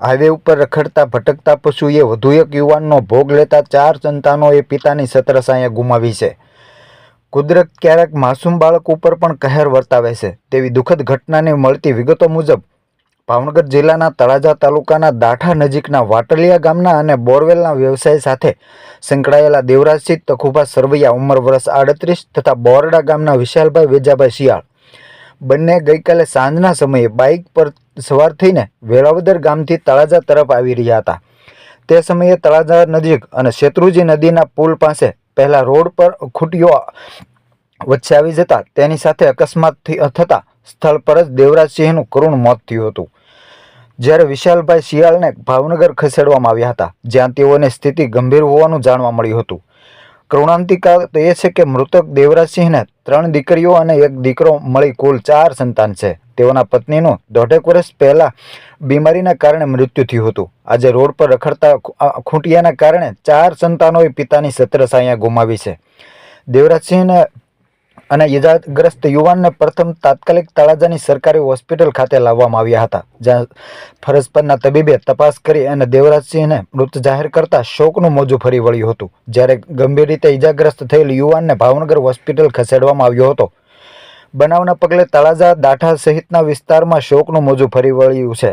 Highway ઉપર રખડતા, ભટકતા પશુએ વધુ એક યુવાનનો ભોગ લેતા ચાર સંતાનોએ પિતાની સતરસાયા ગુમાવી છે. કુદરત ક્યારેક માસૂમ બાળક ઉપર પણ કહેર વર્તાવે છે. તેવી દુઃખદ ઘટનાને મળતી વિગતો મુજબ, ભાવનગર જિલ્લાના તળાજા તાલુકાના દાઠા નજીકના વાટલિયા ગામના અને બોરવેલના વ્યવસાય સાથે સંકળાયેલા દેવરાજસિંહ તખુભા સરવૈયા ઉંમર વર્ષ આડત્રીસ તથા બોરડા ગામના વિશાલભાઈ વેજાભાઈ શિયાળ બંને ગઈકાલે સાંજના સમયે બાઇક પર સવાર થઈને વેળાવદર ગામથી તળાજા તરફ આવી રહ્યા હતા. તે સમયે તળાજા નજીક અને શેત્રુજી નદીના પુલ પાસે પહેલાં રોડ પર ખૂટીઓ વચ્ચે આવી જતા તેની સાથે અકસ્માત થતાં સ્થળ પર જ દેવરાજસિંહનું કરુણ મોત થયું હતું. જ્યારે વિશાલભાઈ શિયાળને ભાવનગર ખસેડવામાં આવ્યા હતા, જ્યાં તેઓની સ્થિતિ ગંભીર હોવાનું જાણવા મળ્યું હતું. કરુણાંતિકા તો એ છે કે મૃતક દેવરાજસિંહને ત્રણ દીકરીઓ અને એક દીકરો મળી કુલ ચાર સંતાન છે. તેઓના પત્નીનું દોઢેક વર્ષ પહેલા બીમારીના કારણે મૃત્યુ થયું હતું. આજે રોડ પર રખડતા ખૂંટિયાના કારણે ચાર સંતાનોએ પિતાની સત્રસાયા ગુમાવી છે. દેવરાજસિંહને અને ઈજાગ્રસ્ત યુવાનને પ્રથમ તાત્કાલિક તળાજાની સરકારી હોસ્પિટલ ખાતે લાવવામાં આવ્યા હતા, જ્યાં ફરજ પરના તબીબે તપાસ કરી અને દેવરાજસિંહને મૃત જાહેર કરતા શોકનું મોજું ફરી વળ્યું હતું. જ્યારે ગંભીર રીતે ઈજાગ્રસ્ત થયેલ યુવાનને ભાવનગર હોસ્પિટલ ખસેડવામાં આવ્યો હતો. બનાવના પગલે તળાજા દાઠા સહિતના વિસ્તારમાં શોકનું મોજું ફરી વળ્યું છે.